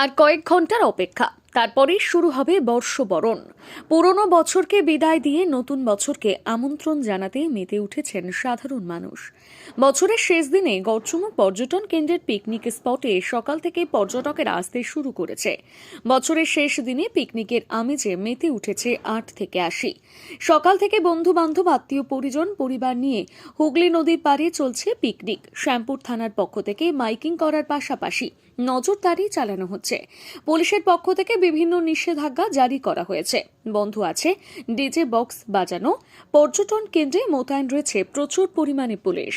আর কয়েক ঘণ্টার অপেক্ষা। তারপরেই শুরু হবে বর্ষবরণ। পুরনো বছরকে বিদায় দিয়ে নতুন বছরকে আমন্ত্রণ জানাতে মেতে উঠেছেন সাধারণ মানুষ। বছরের শেষ দিনে গড়চুমুক পর্যটন কেন্দ্রের পিকনিক স্পটে সকাল থেকে পর্যটকেরা আসতে শুরু করেছে। বছরের শেষ দিনে পিকনিকের আমেজে মেতে উঠেছে আট থেকে আশি। সকাল থেকে বন্ধু বান্ধব আত্মীয় পরিজন, পরিবার নিয়ে হুগলি নদীর পাড়ে চলছে পিকনিক। শ্যামপুর থানার পক্ষ থেকে মাইকিং করার পাশাপাশি নজরদারি চালানো হচ্ছে। পুলিশের পক্ষ থেকে বিভিন্ন নিষেধাজ্ঞা জারি করা হয়েছে। বন্ধু আছে, ডিজে বক্স বাজানো, পর্যটন কেন্দ্রে মোতায়েন রয়েছে প্রচুর পরিমাণে police.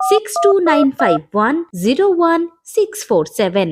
six two nine five one zero one six four seven